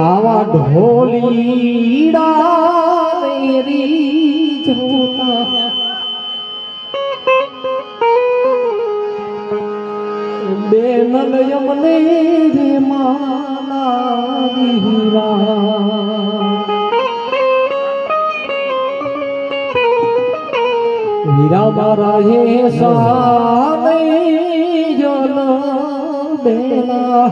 આવા ઢોલીડા રી જોતા. બેન યમને રે માના હીરા. મારા હે સાને જલ બેલા.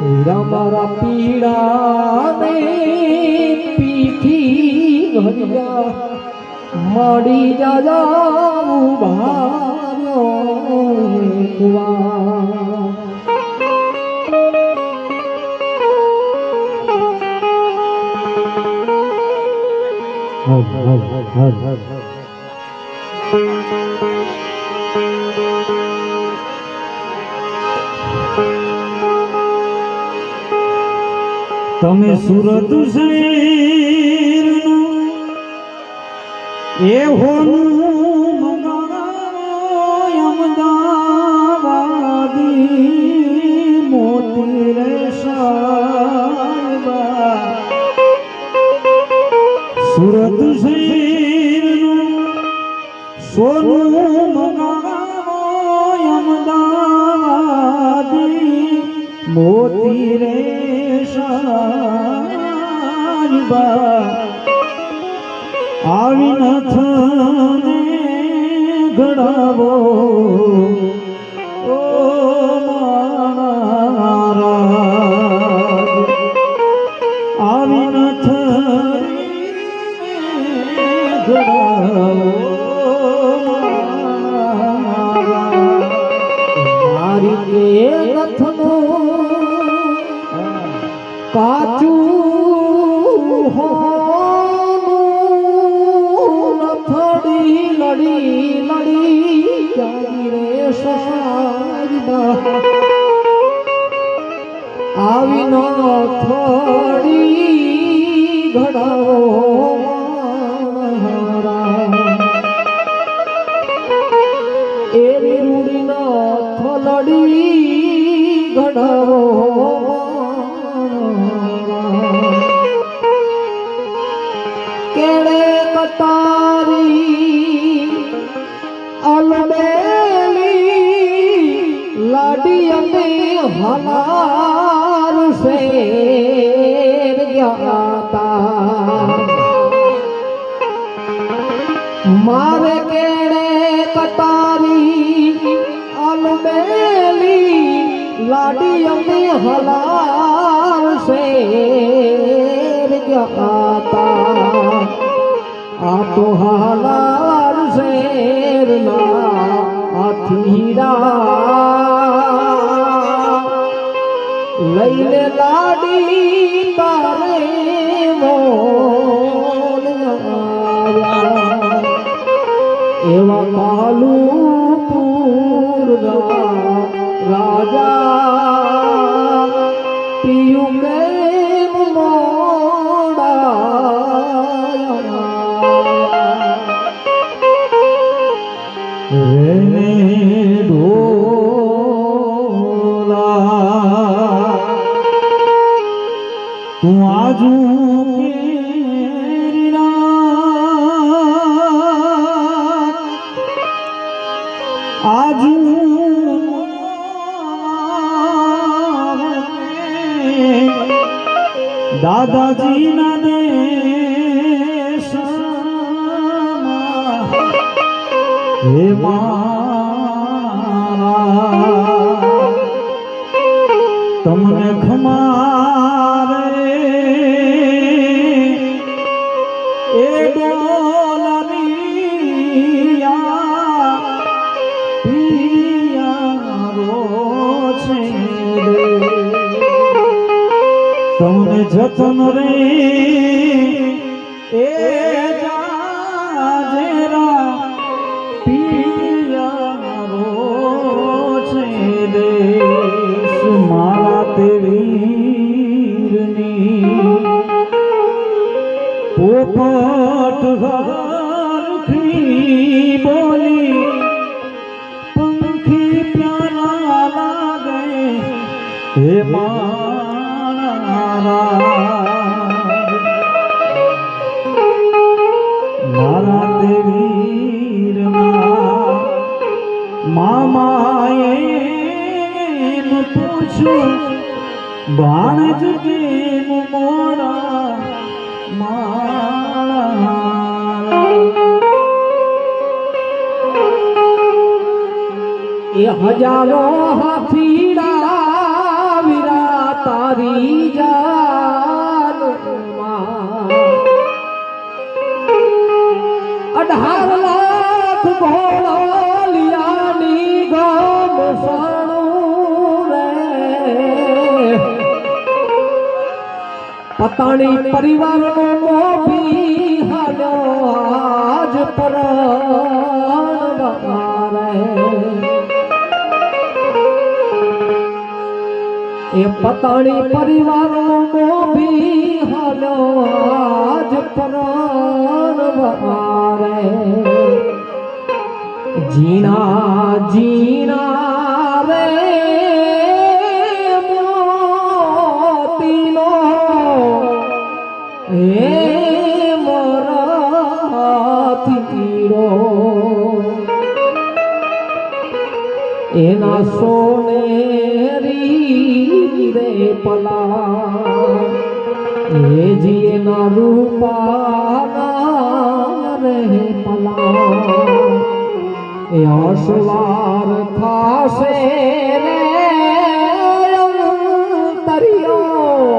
હીરા મારા પીડા ને પીઠી મળી જાજા કુવા તમે સુરત શહેર એ હોનું મોતી રે સાહેબા આવી નથને ઘડાવો ઓ મારા કાચું હોનું નથડી લડી લડી જાય રે હલાર શેર ગયા મારે કેડે કટારી અલબેલી લાડી અમે હલાર શેર આ તો હાલાર લાડી તારે એવા કાલુપુરના રાજા તું આજુ આજુ દાદાજી ના દે હે મારા. તમને ખમારે જતન રે, એ જાજેરા પિયરો છે દેશ મારા તે વીરની પોપટ ઘરથી બોલી, પંખી પ્યારા લાગે, હે મા দেবীর মামায়ের পুছু বাণ যদি মোরা মারা। হাজারো হাফি અઢાર લાખ ઘોડલિયાની ગમ સણું રે. પતાણી પરિવારનો મોભી હાલો આજ પરણ એ પતાણી પરિવારનો હાલ્યો આજ પરણ જીના જીણા રે મોતીનો. હે મોરાથી કીડો એના સોનેરી રે પલા એ જી એના રૂપાના રે પલા. એ અસવાર થાશે રે તરિયો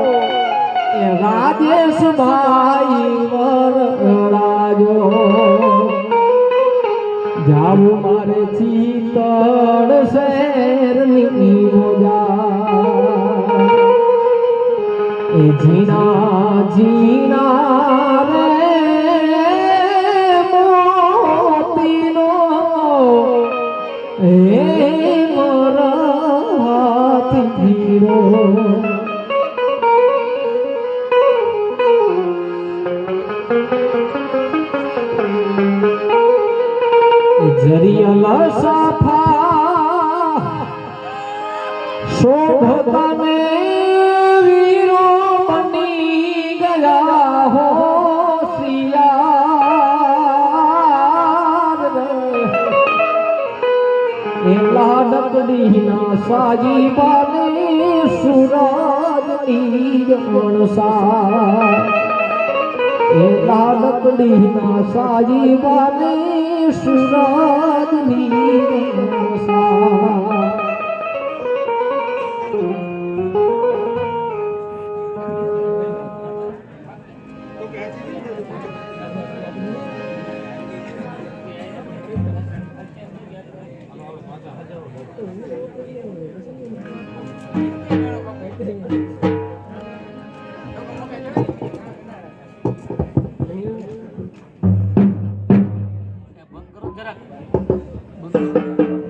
એ રાજેશ ભાઈ વરરાજો જાવું મારે શેરની મોજા. એ જીના જીના રે મોતીનો સાજી બાને સુરાજની જમણસા એ લાડકડીના સાજી બાને સુરાજની જમણસા 難し。